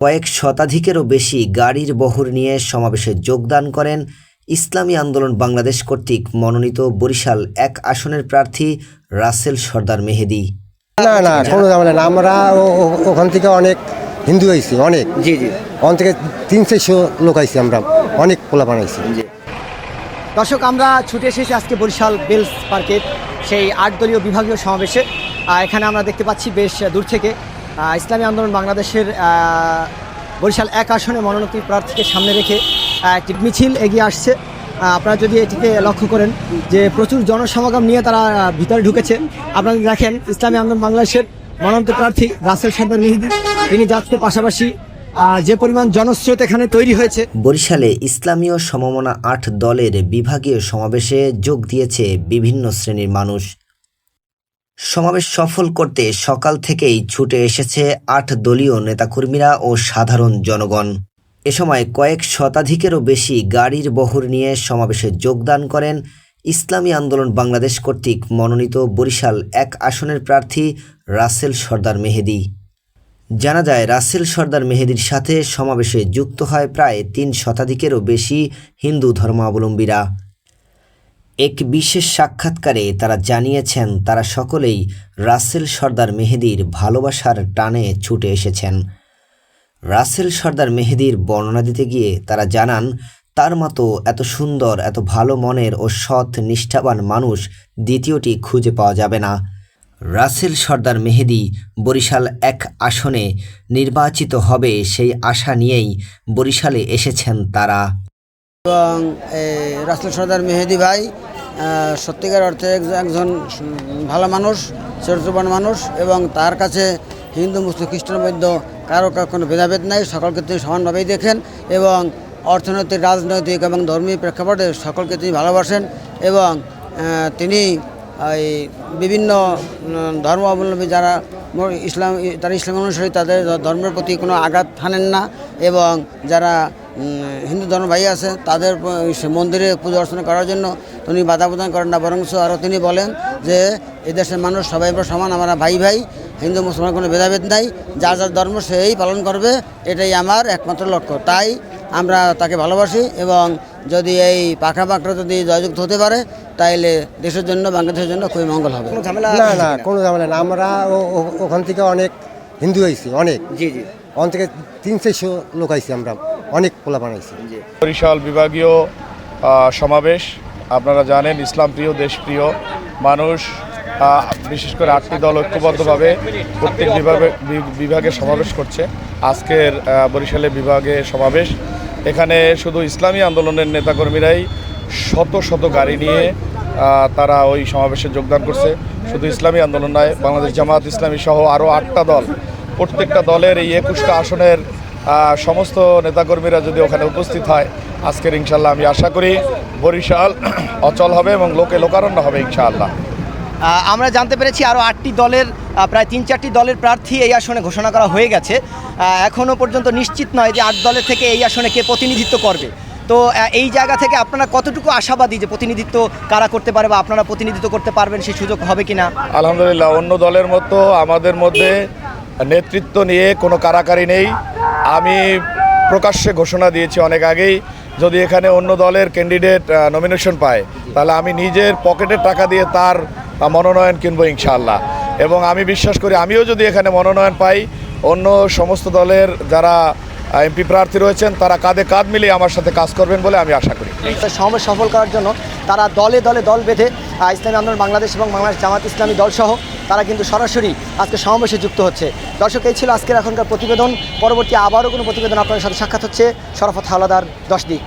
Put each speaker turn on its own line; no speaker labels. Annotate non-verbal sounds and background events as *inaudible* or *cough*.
কয়েক শতাধিকেরও বেশি গাড়ির বহর নিয়ে সমাবেশে যোগদান করেন ইসলামী আন্দোলন বাংলাদেশ কর্তৃক মনোনীত বরিশাল এক আসনের প্রার্থী রাসেল সর্দার মেহেদি।
না না কোনো ঝামেলা না আমরা ওখান থেকে অনেক হিন্দু আইছি অনেক।
জি জি।
ওখান থেকে তিন চারশো লোক আইছি আমরা অনেক পোলা বানাইছি
দর্শক আমরা ছুটে এসেছি আজকে বরিশাল বেলস পার্কের সেই আট দলীয় বিভাগীয় সমাবেশে। এখানে আমরা দেখতে পাচ্ছি বেশ দূর থেকে ইসলামী আন্দোলন বাংলাদেশের বরিশাল এক আসনে মনোনীত প্রার্থীকে সামনে রেখে একটি মিছিল এগিয়ে আসছে। আপনারা যদি এটিকে লক্ষ্য করেন যে প্রচুর জনসমাগম নিয়ে তারা ভিতরে ঢুকেছে, আপনারা দেখেন ইসলামী আন্দোলন বাংলাদেশের মনোনীত প্রার্থী রাসেল সর্দার মেহেদি, তিনি যাচ্ছে পাশাপাশি যে পরিমাণ জনস্রোত এখানে তৈরি হয়েছে।
বরিশালে ইসলামীয় সমমনা আট দলের বিভাগীয় সমাবেশে যোগ দিয়েছে বিভিন্ন শ্রেণির মানুষ। সমাবেশ সফল করতে সকাল থেকেই ছুটে এসেছে আট দলীয় নেতাকর্মীরা ও সাধারণ জনগণ। এ সময় কয়েক শতাধিকেরও বেশি গাড়ির বহর নিয়ে সমাবেশে যোগদান করেন ইসলামী আন্দোলন বাংলাদেশ কর্তৃক মনোনীত বরিশাল এক আসনের প্রার্থী রাসেল সর্দার মেহেদি। জানা যায়, রাসেল সর্দার মেহেদির সাথে সমাবেশে যুক্ত হয় প্রায় তিন শতাধিকেরও বেশি হিন্দু ধর্মাবলম্বীরা। এক বিশেষ সাক্ষাৎকারে তারা জানিয়েছেন, তারা সকলেই রাসেল সর্দার মেহেদির ভালোবাসার টানে ছুটে এসেছেন। রাসেল সর্দার মেহেদির বর্ণনা দিতে গিয়ে তারা জানান, তার মতো এত সুন্দর, এত ভালো মনের ও সৎ, নিষ্ঠাবান মানুষ দ্বিতীয়টি খুঁজে পাওয়া যাবে না। রাসেল সর্দার মেহেদি বরিশাল এক আসনে নির্বাচিত হবে সেই আশা নিয়েই বরিশালে এসেছেন তারা।
এবং রাসেল সর্দার মেহেদি ভাই সত্যিকার অর্থে একজন- ভালো মানুষ চরিত্রবান মানুষ এবং তার কাছে হিন্দু মুসলিম খ্রিস্টান বৈদ্য কারও কোনো ভেদাভেদ নাই। সকলকে তিনি সমানভাবেই দেখেন এবং অর্থনৈতিক রাজনৈতিক এবং ধর্মীয় প্রেক্ষাপটে সকলকে তিনি ভালোবাসেন এবং তিনি এই বিভিন্ন উম, ধর্ম অবলম্বী যারা ইসলাম তারা ইসলাম অনুসারী তাদের ধর্মের প্রতি কোনো আঘাত হানেন না এবং যারা হিন্দু ধর্ম ভাই আছে তাদের সে মন্দিরে পুজো অর্চনা করার জন্য তিনি বাধা প্রদান করেন না বরং আরও তিনি বলেন যে এদেশের মানুষ সবাই সমান আমরা ভাই ভাই হিন্দু মুসলমান কোনো ভেদাভেদ নাই যার যার ধর্ম সেই পালন করবে এটাই আমার একমাত্র লক্ষ্য। তাই আমরা তাকে ভালোবাসি এবং যদি এই পাখা পাখরা যদি জয়যুক্ত হতে পারে তাইলে দেশের জন্য বাংলাদেশের জন্য খুবই মঙ্গল হবে।
কোনো ঝামেলা
না না কোনো ঝামেলা না আমরা ওখান থেকে অনেক হিন্দু হয়েছি অনেক।
জি জি।
ওখান থেকে তিন চারশো লোক আইছি আমরা। অনেক পোলা বানাইছি।
বরিশাল বিভাগীয় সমাবেশ আপনারা জানেন ইসলাম প্রিয় দেশপ্রিয় মানুষ বিশেষ করে আটটি দল ঐক্যবদ্ধভাবে প্রত্যেক বিভাগে বি- বিভাগে সমাবেশ করছে। আজকের বরিশালে বিভাগে সমাবেশ। এখানে শুধু ইসলামী আন্দোলনের নেতাকর্মীরাই শত শত গাড়ি নিয়ে তারা ওই সমাবেশে যোগদান করছে। শুধু ইসলামী আন্দোলন নয় বাংলাদেশ জামাত ইসলামী সহ আরও আটটা দল প্রত্যেকটা দলের এই একুশটা আসনের সমস্ত নেতাকর্মীরা যদি ওখানে উপস্থিত হয় আজকের ইনশাল্লাহ আমি আশা করি বরিশাল *clears throat* অচল হবে এবং লোকে লোকারণ্য হবে ইনশাআল্লাহ।
আমরা জানতে পেরেছি আরও আটটি দলের প্রায় তিন চারটি দলের প্রার্থী এই আসনে ঘোষণা করা হয়ে গেছে। এখনও পর্যন্ত নিশ্চিত নয় যে আট দলের থেকে এই আসনে কে প্রতিনিধিত্ব করবে। তো এই জায়গা থেকে আপনারা কতটুকু আশাবাদী যে প্রতিনিধিত্ব কারা করতে পারে বা আপনারা প্রতিনিধিত্ব করতে পারবেন সেই সুযোগ হবে কিনা?
আলহামদুলিল্লাহ অন্য দলের মতো আমাদের মধ্যে নেতৃত্ব নিয়ে কোনো কারাকারি নেই। আমি প্রকাশ্যে ঘোষণা দিয়েছি অনেক আগেই, যদি এখানে অন্য দলের ক্যান্ডিডেট নমিনেশন পায়, তাহলে আমি নিজের পকেটের টাকা দিয়ে তার মনোনয়ন কিনবো ইনশাআল্লাহ। এবং আমি বিশ্বাস করি, আমিও যদি এখানে মনোনয়ন পাই, অন্য সমস্ত দলের যারা এমপি প্রার্থী রয়েছেন, তারা কাঁধে কাঁধ মিলিয়ে আমার সাথে কাজ করবেন বলে আমি আশা করি।
সমাবেশ সফল করার জন্য তারা দলে দলে দল বেঁধে ইসলামী আন্দোলন, বাংলাদেশ এবং বাংলাদেশ জামাত ইসলামী দলসহ তারা কিন্তু সরাসরি আজকে সমাবেশে যুক্ত হচ্ছে। দর্শক, এই ছিল আজকের এখনকার প্রতিবেদন। পরবর্তী আবারও কোনো প্রতিবেদন আপনাদের সাথে সাক্ষাৎ হচ্ছে। শরফত হাওলাদার, দশ দিক।